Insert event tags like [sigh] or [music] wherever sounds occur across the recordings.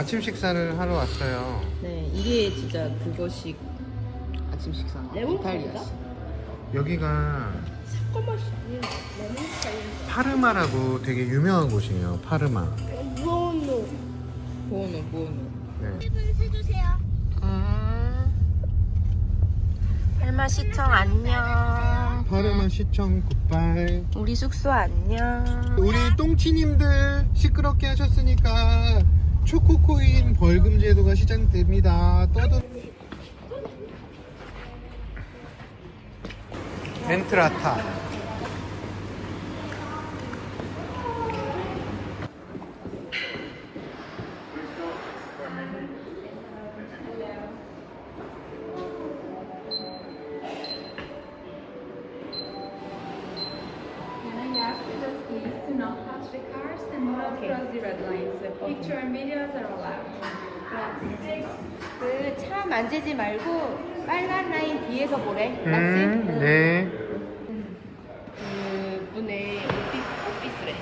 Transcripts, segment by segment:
아침 식사를 하러 왔어요. 네, 이게 진짜 그것이 아침 식사. 레몬 이탈리아식. 여기가 사건 맛이 아니야. 레몬 스타일. 파르마라고 되게 유명한 곳이에요. 파르마. 놈. 보노 보노. 네. 팁을 세주세요. 음. 할마 시청 안녕. 파르마 시청 굿바이. 우리 숙소 안녕. 우리 똥치님들 시끄럽게 하셨으니까 초코코인 벌금 제도가 시작됩니다. 떠도 멘트라타. 빨간 라인 뒤에서 보래. 음, 네. 그 분의 오피, 오피스래.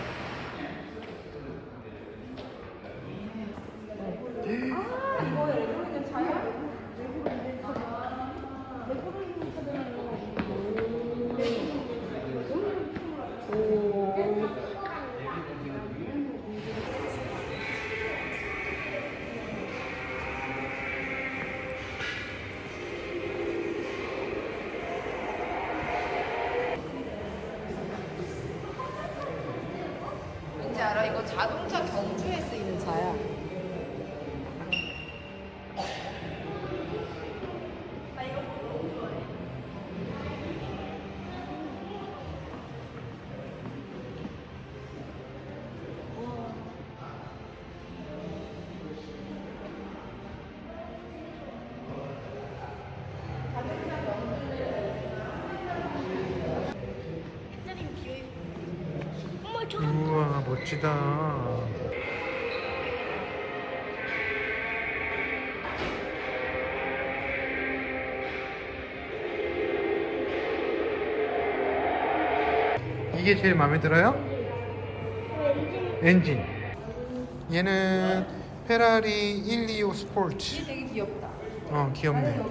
왠지 알아? 이거 자동차 경주에 쓰이는 차야. 우와 멋지다. 이게 제일 마음에 들어요? 엔진. 얘는 페라리 125 스포츠. 되게 귀엽다. 어 귀엽네.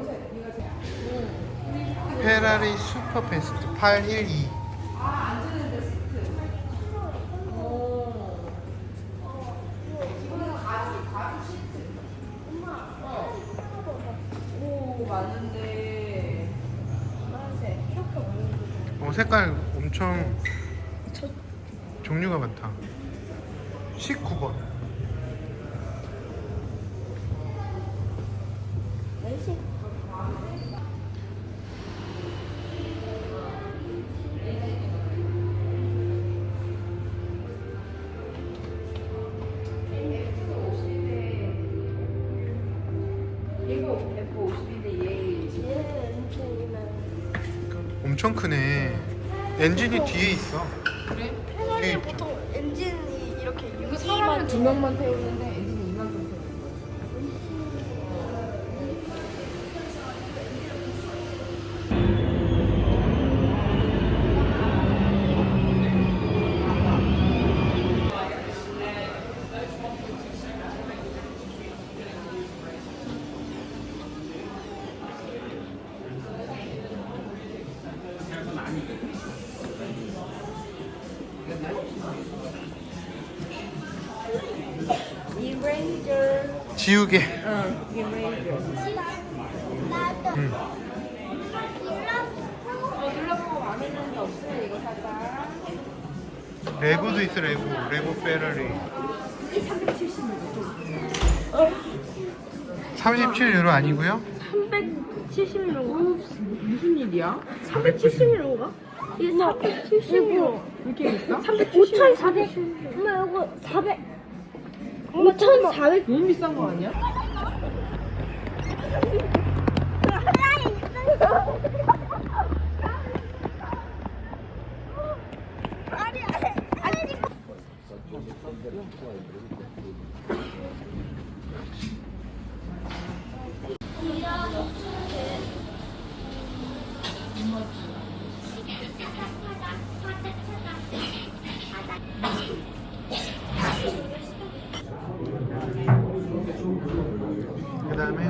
페라리 슈퍼 패스트 812. 오, 많은데. 파란색 이렇게 많은 거. 어 색깔 엄청 종류가 많다. 19번. 날씨 이거 F52대 얘. 얘는 엔진이면 엄청 크네. 엔진이 뒤에 있어. 그래? 뒤에 페라리 있죠. 보통 엔진이 이렇게 이거 유리만 사람은 두 명만 태우는데 지우개. 응, 사자. 레고도 있어 레고. 레고 페라리. 이 370유로 37유로 아니고요? 370유로 무슨 일이야? 370유로인가? 이게 370유로 이렇게 비싸? 5,400 엄마 이거 400 5,400 너무 비싼 거 아니야? 아니 아니 아니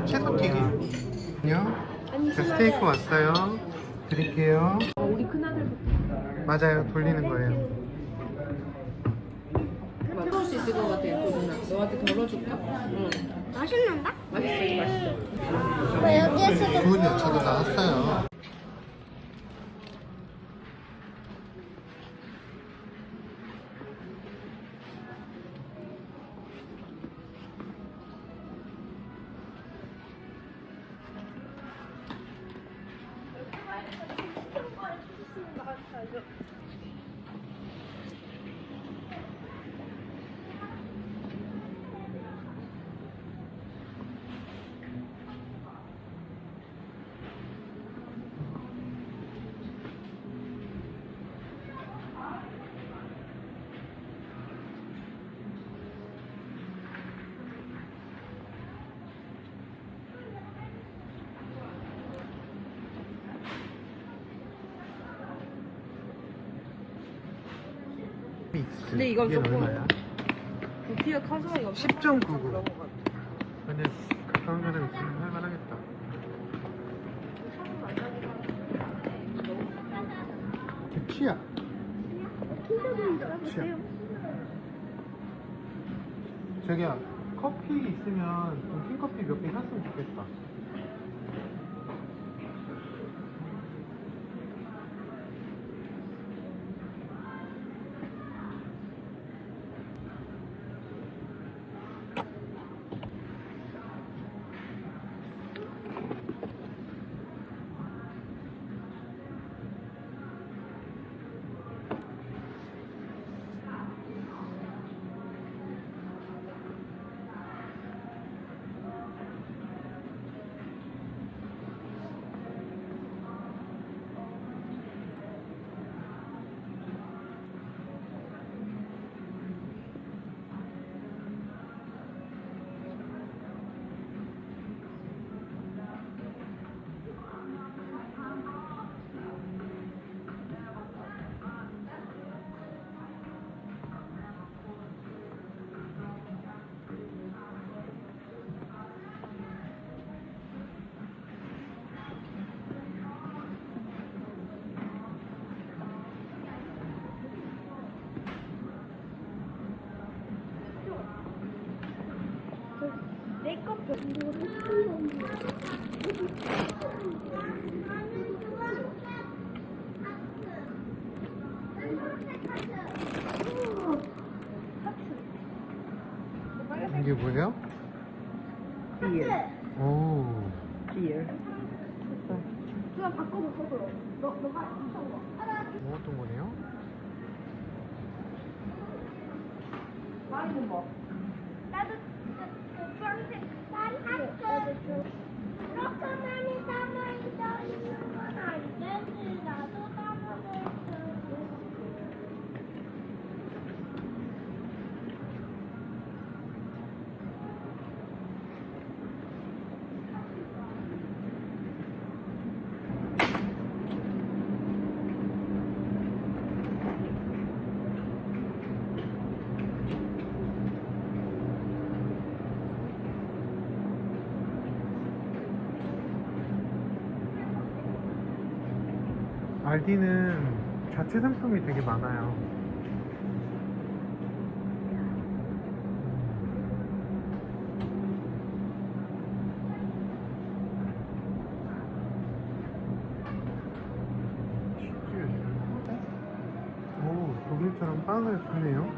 채소튀김. 요 자, 스테이크 왔어요. 드릴게요. 우리 큰아들부터 맞아요. 돌리는 거예요. 뜨거울 수 있을 것 같아 도준아 너한테 덜어줄까? 응 맛있는다? 맛있어 이거 맛있어 뭐 여기에서도 좋은 야채도 나왔어요. 근데 이건 이게 조금- 얼마야? 부피가 커서 이거 10.99. 근데 가까운 데는 있으면 할만하겠다. 치야. 치야. 자기야, 커피 있으면 좀 킹커피 몇 개 샀으면 좋겠다. 거뭐 어떤 거네요? 많이 뭐 나도 그 주황색 난 학교 그렇게 많이 담아져 있는 알디는 자체 상품이 되게 많아요. 오, 독일처럼 빵을 주네요.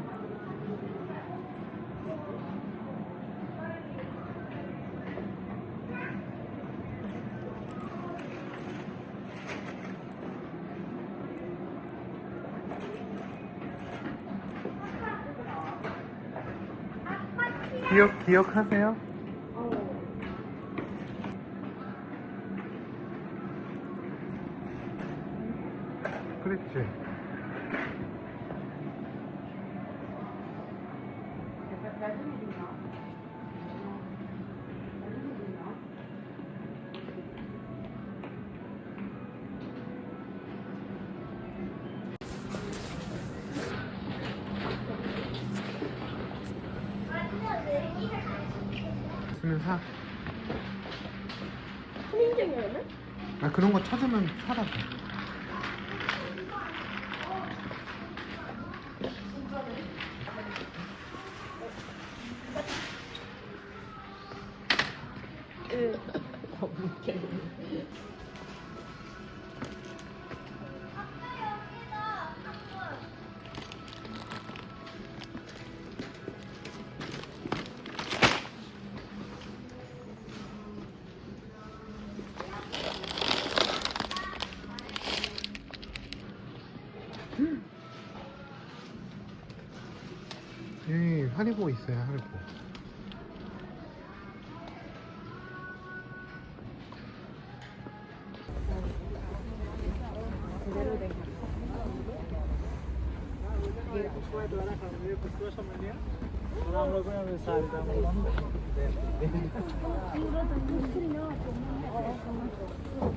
기억, 기억하세요? 있으면 사. 아 그런 거 찾으면. 여 있어요 하리보.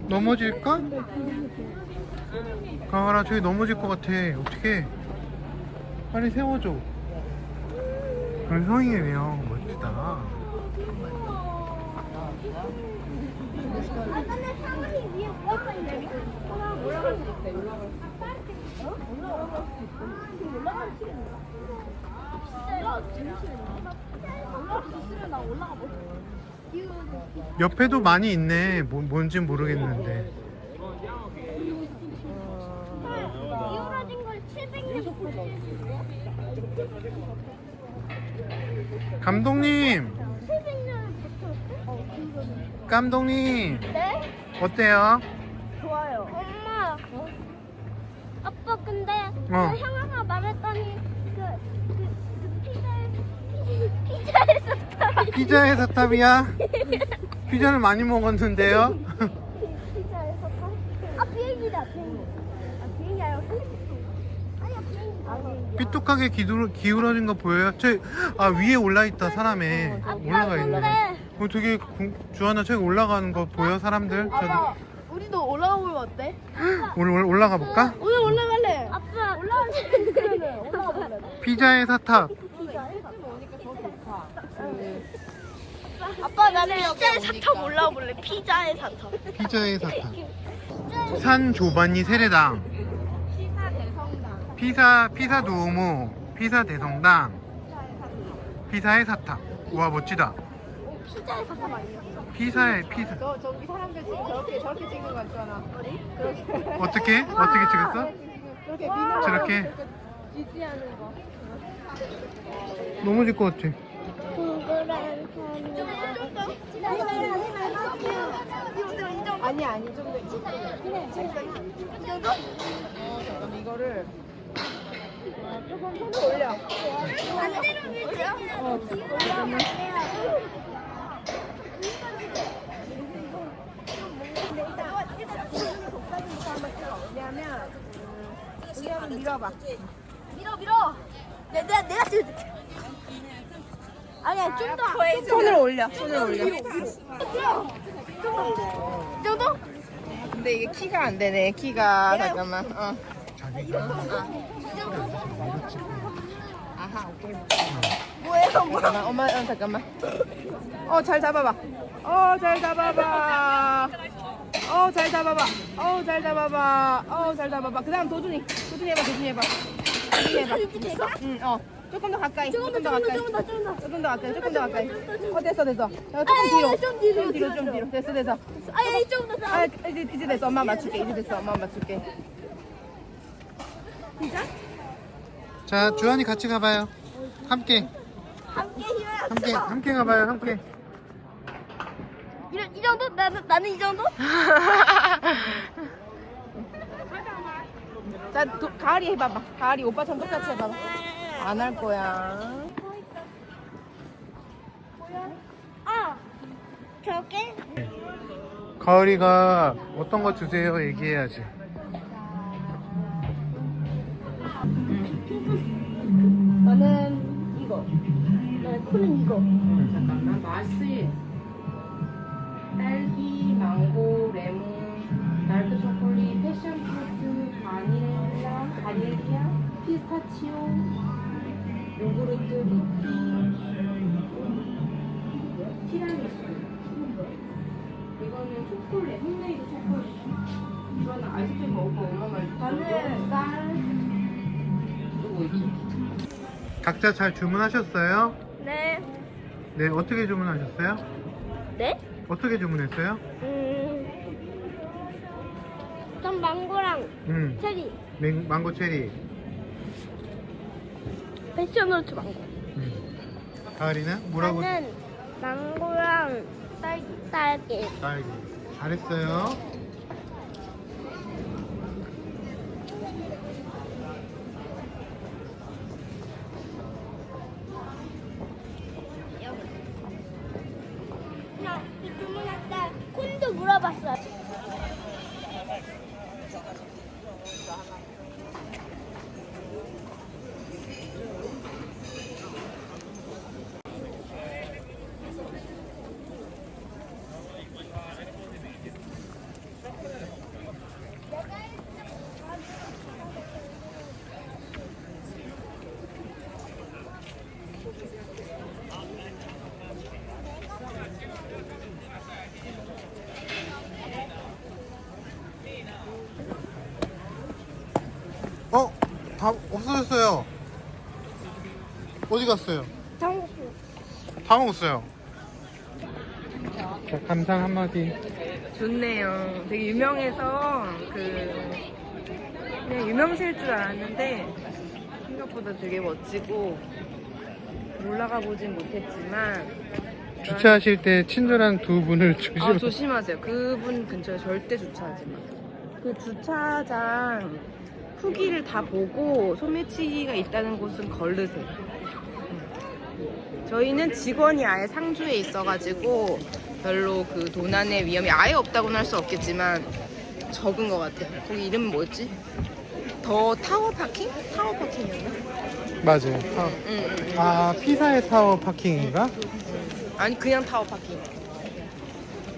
넘어질까? 가을아 저기 넘어질 것 같아 어떻게 빨리 세워줘 그런 성이에요 멋지다 아 근데 사람이 위에 올라가 있네. 올라갈 수 있대. 올라갈 수 있대. 어? 올라갈 수 있대. 올라갈 수 있대. 올라갈 수 있으면 나 올라가 못. 옆에도 많이 있네 뭐, 뭔지 모르겠는데 기울어진 걸 700년 감독님 700년 붙었어? 감독님 네? 어때요? 좋아요. 엄마. 아빠 근데 어. 그 형아가 말했더니 그, 그, 그 피자에 피- 피자에서 탑이 피자의 사탑이야? [laughs] 피자를 많이 먹었는데요? [laughs] 피자에서 탑? 아 비행기다 비행기. 아 비행기 아니라 헬리콥터. 아니야 비행기. 삐뚤하게 기울어, 기울어진 거 보여요? 저, 아 위에 올라있다 사람에 올라가 있네 근데 어, 되게 궁- 주하나 저기 올라가는 거 보여 사람들? 아빠 우리도 올라가 보면 어때? [gasps] 올, 올, 올라가 볼까? 오늘 올라갈래. 아빠 올라가 볼래. 피자의 사탑 아빠 나는 피자의 사탑 올라가 볼래? 피자의 사탑. 피자의 사탑 산 조바니 세례당 피사 피사 두오모 피사 대성당 피사의 사탑 우와 멋지다 피자의 사탑 아니야? 피사의 피사 저 저기 사람들 지금 저렇게 저렇게 찍는 거 같잖아. 그렇게 어떻게 어떻게 찍었어? 그렇게 미는 저렇게 지지하는 거. 넘어질 것 같아 동그란. 아니 아니 좀 더. 이 정도? 어 잠깐 이거를 조금 손을 올려. 반대로 밀죠? 어 올라가면 왜냐면 여기 한번 밀어봐. 밀어 밀어. 내, 내가 내가 찍을게. 아니야 좀 더. 손을 올려. 손을 올려. 이 정도? 근데 이게 키가 안 되네. 키가 잠깐만. 어. 아하 오케이. 뭐예요 뭐? 잠깐만. 엄마 어, 잠깐만. 어 잘 잡아봐. 어 잘 잡아봐. 어 잘 잡아봐. 어 잘 잡아봐. 어 잘 잡아봐. 그 다음 도준이. 도준이 해봐. 도준이 해봐. 도준이 해봐. 됐어? 응 어. 조금 더 가까이. 조금 조금 더더 조금 더 가까이. 조금 더 조금 더. 조금 더 가까이. 조금 더 가까이. 어 됐어 됐어. 야, 아, 조금 뒤로. 아, 좀 뒤로, 좀 뒤로. 됐어 됐어. 아야 이좀 더. 아 이제 이제 됐어. 엄마 맞출게. 이제 됐어. 엄마 맞출게. 자 주한이 같이 가봐요 함께 함께 힘을 함께 합쳐. 함께 가봐요 함께 이런 이 정도? 나는 나는 이 정도? 자 도, 가을이 해봐봐. 가을이 오빠처럼 똑같이 해봐봐. 안 할 거야. 아 저게 가을이가 어떤 거 주세요 얘기해야지 코는 이거. 잠깐만 맛이 딸기, 망고, 레몬, 달크 초콜릿, 패션 프루트, 바닐라, 바닐리아, 피스타치오, 요구르트, 쿠키, 티라미수. 이거는 초콜릿, 홈메이드 초콜릿. 이거는 아이스크림 먹고 엄마 말. 나는 쌀. 이거 있지. 각자 잘 주문하셨어요? 네. 네, 어떻게 주문하셨어요? 네? 어떻게 주문했어요? 음. 전 망고랑 음, 체리. 맹, 망고 체리. 패션으로트 망고. 음. 가을이는 뭐라고? 나는 망고랑 딸기. 딸기. 딸기. 잘했어요. 나 주문할 때 콘도 물어봤어요. 어? 다 없어졌어요. 어디 갔어요? 당근. 다 먹었어요. 자, 감상 한마디. 좋네요. 되게 유명해서 그 그냥 유명세일 줄 알았는데 생각보다 되게 멋지고 올라가 보진 못했지만 주차하실 때 친절한 두 분을 조심. 아 조심하세요. 그분 근처에 절대 주차하지 마. 그 주차장 후기를 다 보고 소매치기가 있다는 곳은 걸르세요. 음. 저희는 직원이 아예 상주에 있어가지고 별로 그 도난의 위험이 아예 없다고는 할 수 없겠지만 적은 것 같아요. 거기 이름 뭐였지? 더 타워 파킹? 타워 파킹이었나? 맞아요. 타워. 응, 응, 응. 아, 피사의 타워 파킹인가? 아니 그냥 타워 파킹.